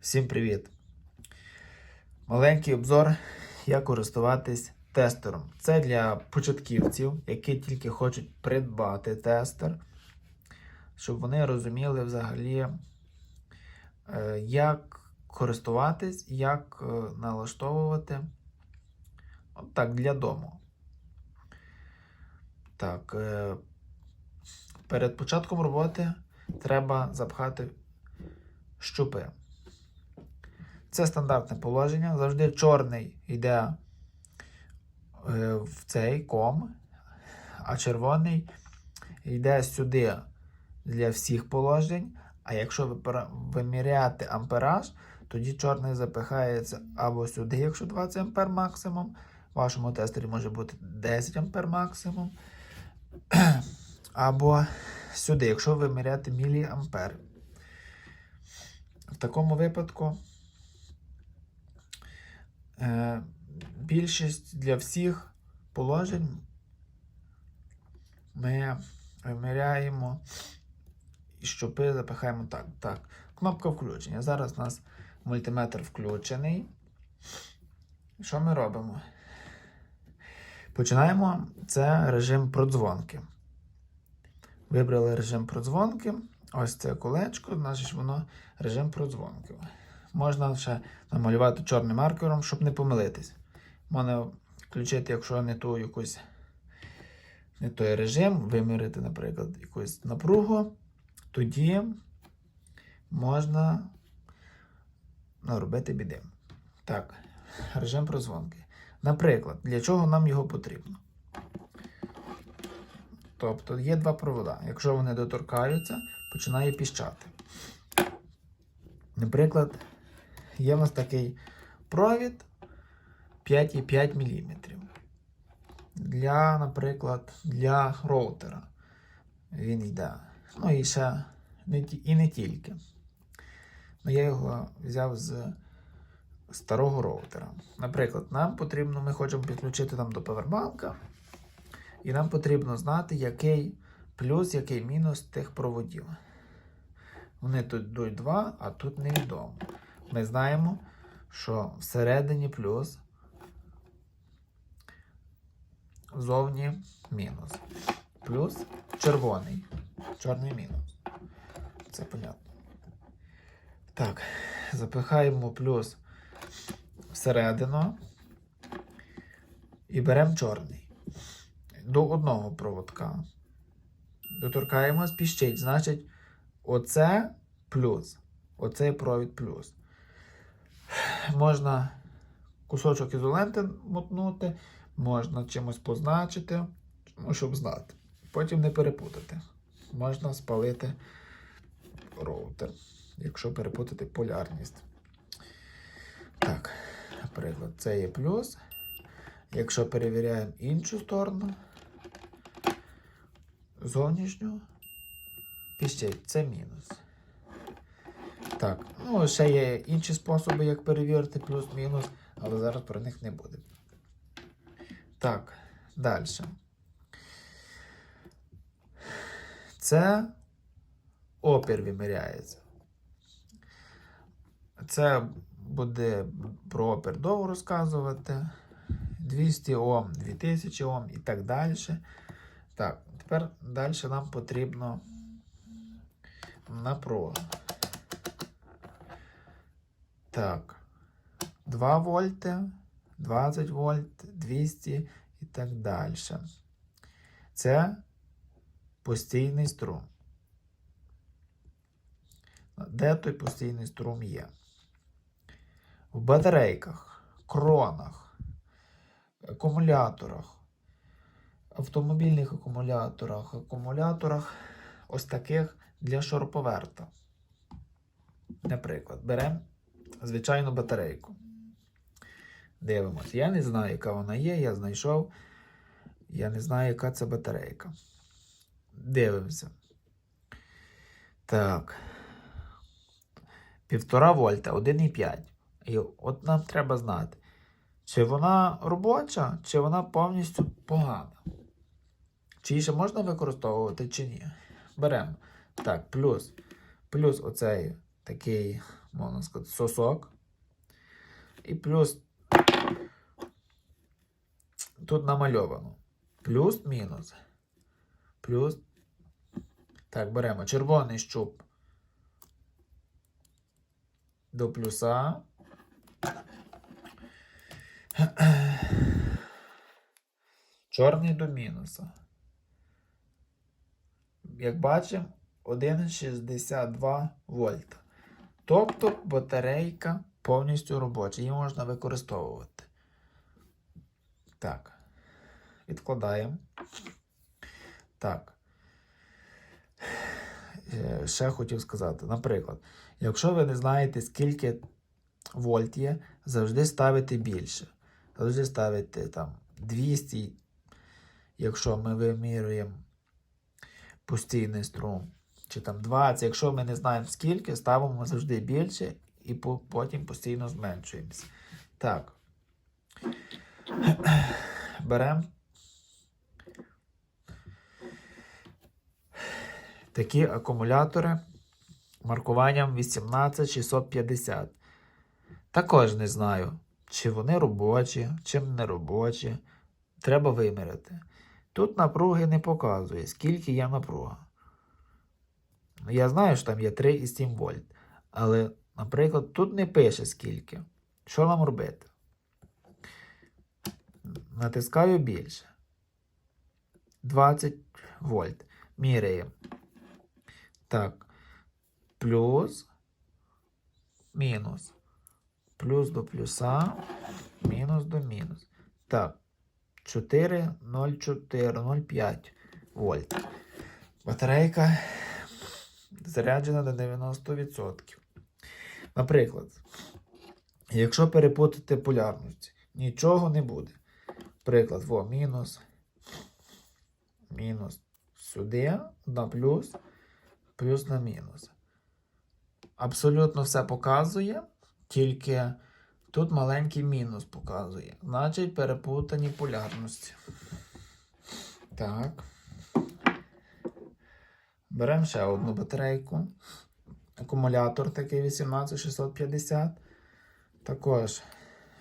Всім привіт! Маленький обзор, як користуватись тестером. Це для початківців, які тільки хочуть придбати тестер, щоб вони розуміли взагалі, е, як користуватись, як е, налаштовувати. От так, для дому. Так, е, перед початком роботи треба запхати щупи. Це стандартне положення. Завжди чорний йде е, в цей ком, а червоний йде сюди для всіх положень. А якщо виміряти ампераж, тоді чорний запихається або сюди, якщо 20 ампер максимум. В вашому тестері може бути 10 ампер максимум. Або сюди, якщо виміряти міліампер. В такому випадку більшість для всіх положень ми виміряємо і щопи запихаємо так. так. Кнопка включення. Зараз у нас мультиметр включений. Що ми робимо? Починаємо. Це режим продзвонки. Вибрали режим продзвонки. Ось це колечко, значить воно режим продзвонки. Можна ще намалювати чорним маркером, щоб не помилитись. Можна включити, якщо не ту якусь не той режим, вимірити, наприклад, якусь напругу, тоді можна наробити біди. Так, режим прозвонки. Наприклад, для чого нам його потрібно? Тобто є два провода. Якщо вони доторкаються, починає піщати. Наприклад, є у нас такий провід 5,5 мм. Для, наприклад, для роутера. Він йде. Ну і ще не, і не тільки. Ну, я його взяв з старого роутера. Наприклад, нам потрібно, ми хочемо підключити там до повербанка. І нам потрібно знати, який плюс, який мінус тих проводів. Вони тут йдуть два, а тут невідомо. Ми знаємо, що всередині плюс, зовні мінус. Плюс червоний. Чорний мінус. Це понятно. Так, запихаємо плюс всередину і беремо чорний до одного проводка. Доторкаємось, піщить. Значить, оце плюс. Оцей провід плюс. Можна кусочок ізоленти мотнути, можна чимось позначити, ну, щоб знати. Потім не перепутати. Можна спалити роутер, якщо перепутати полярність. Так, наприклад, це є плюс. Якщо перевіряємо іншу сторону, зовнішню, піщить, це мінус. Так, ну ще є інші способи, як перевірити плюс-мінус, але зараз про них не буде. Так, далі. Це опір виміряється. Це буде про опір довго розказувати. 200 Ом, 2000 Ом і так далі. Так, тепер далі нам потрібно напруга. Так, 2 вольти, 20 вольт, 200 і так далі. Це постійний струм. Де той постійний струм є? В батарейках, кронах, акумуляторах, автомобільних акумуляторах, акумуляторах ось таких для шуруповерта. Наприклад, беремо звичайну батарейку. Дивимось. Я не знаю, яка вона є, я знайшов. Я не знаю, яка це батарейка. Дивимося. Так. Півтора вольта, 1,5. І от нам треба знати, чи вона робоча, чи вона повністю погана. Чи її ще можна використовувати, чи ні. Беремо. Так, плюс. Плюс оцей такий можна сказати, сосок. І плюс тут намальовано. Плюс-мінус. Плюс. Так, беремо червоний щуп до плюса. Чорний до мінуса. Як бачимо, 1,62 вольта. Тобто батарейка повністю робоча. Її можна використовувати. Так. Відкладаємо. Так. Е, Ще хотів сказати, наприклад, якщо ви не знаєте, скільки вольт є, завжди ставите більше. Завжди ставите там 200, якщо ми вимірюємо постійний струм. Чи там 20, якщо ми не знаємо скільки, ставимо завжди більше і потім постійно зменшуємося. Так. Беремо такі акумулятори маркуванням 18650. Також не знаю, чи вони робочі, чи не робочі. Треба виміряти. Тут напруги не показує, скільки є напруга. Я знаю, що там є 3,7 вольт. Але, наприклад, тут не пише скільки. Що нам робити? Натискаю більше. 20 вольт. Міряємо. Так. Плюс. Мінус. Плюс до плюса. Мінус до мінус. Так. 4, 0,4, 0,5 вольт. Батарейка заряджена до 90%. Наприклад, якщо перепутати полярності, нічого не буде. Приклад, во, мінус, мінус сюди, на плюс, плюс на мінус. Абсолютно все показує, тільки тут маленький мінус показує. Значить, перепутані полярності. Так. Беремо ще одну батарейку. Акумулятор такий 18650. Також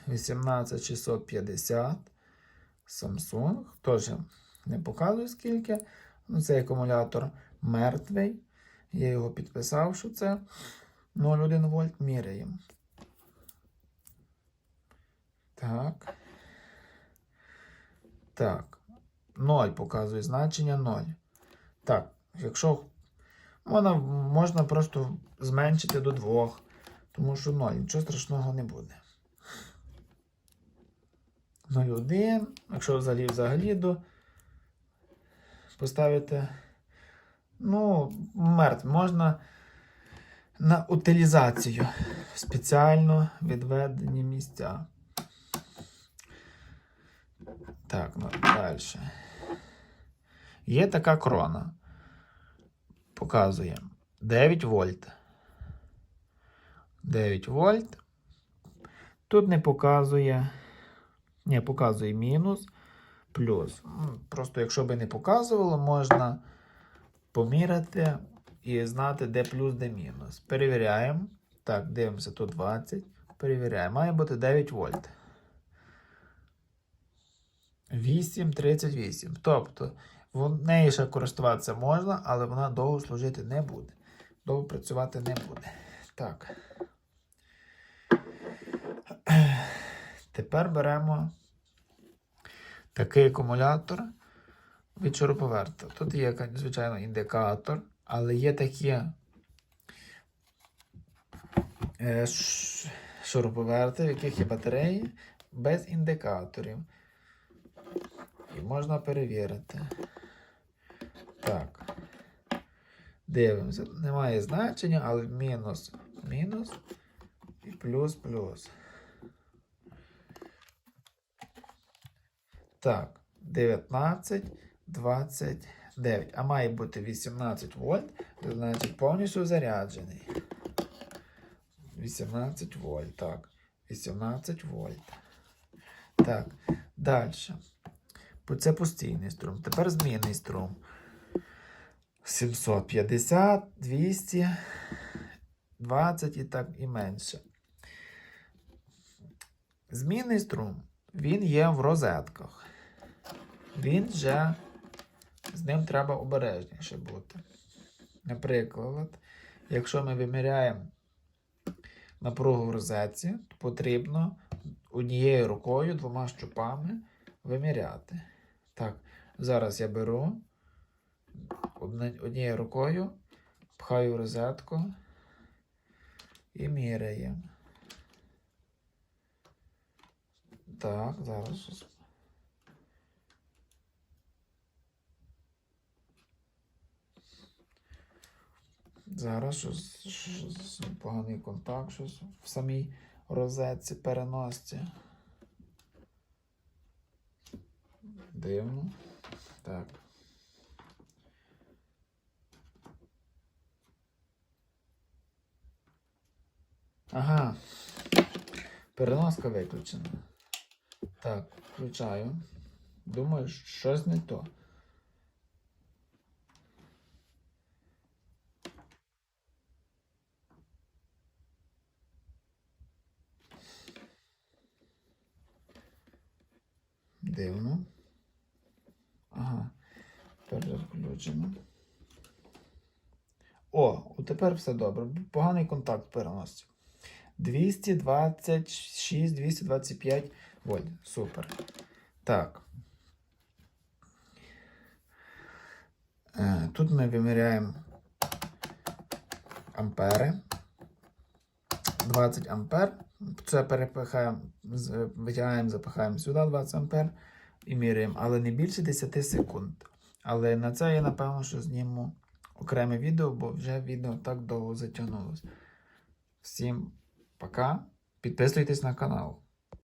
18650. Samsung. Теж не показую скільки. Ну, цей акумулятор мертвий. Я його підписав, що це 0,1 вольт міряємо. Так. Так. 0 показує значення 0. Так, якщо можна, можна просто зменшити до 2, тому що 0, нічого страшного не буде. 0,1, якщо взагалі взагалі до поставити, ну, мертв, можна на утилізацію спеціально відведені місця. Так, ну, далі. Є така крона. Показує 9 вольт. 9 вольт. Тут не показує. Ні, показує мінус, плюс. Просто якщо би не показувало, можна поміряти і знати, де плюс, де мінус. Перевіряємо. Так, дивимося, тут 20. Перевіряємо. Має бути 9 вольт. 8,38. Тобто, в неї ще користуватися можна, але вона довго служити не буде. Довго працювати не буде. Так. Тепер беремо такий акумулятор від шуруповерта. Тут є, звичайно, індикатор, але є такі е, шуруповерти, в яких є батареї без індикаторів. І можна перевірити. Так. Дивимося. Немає значення, але мінус, мінус і плюс, плюс. Так, 19, 29. А має бути 18 вольт, значить повністю заряджений. 18 вольт. Так. 18 вольт. Так. Далі. Це постійний струм. Тепер змінний струм. 750, 200 20 і так і менше. Змінний струм. Він є в розетках. Він вже з ним треба обережніше бути. Наприклад, якщо ми виміряємо напругу в розетці, то потрібно однією рукою, двома щупами виміряти. Так, зараз я беру однією рукою, пхаю розетку і міряємо. Так, зараз. Зараз щось, щось поганий контакт, щось в самій розетці переносці. Дивно. Так. Ага. Переноска виключена. Так, включаю. Думаю, щось не то. Дивно. Ага. Переключено. О, тепер все добре. Поганий контакт переносці. 226, 225 вольт. Супер. Так. Е, Тут ми виміряємо ампери. 20 ампер. Це перепихаємо, витягаємо, запихаємо сюди 20 ампер і міряємо, але не більше 10 секунд. Але на це я напевно, що зніму окреме відео, бо вже відео так довго затягнулося. Всім пока. Підписуйтесь на канал.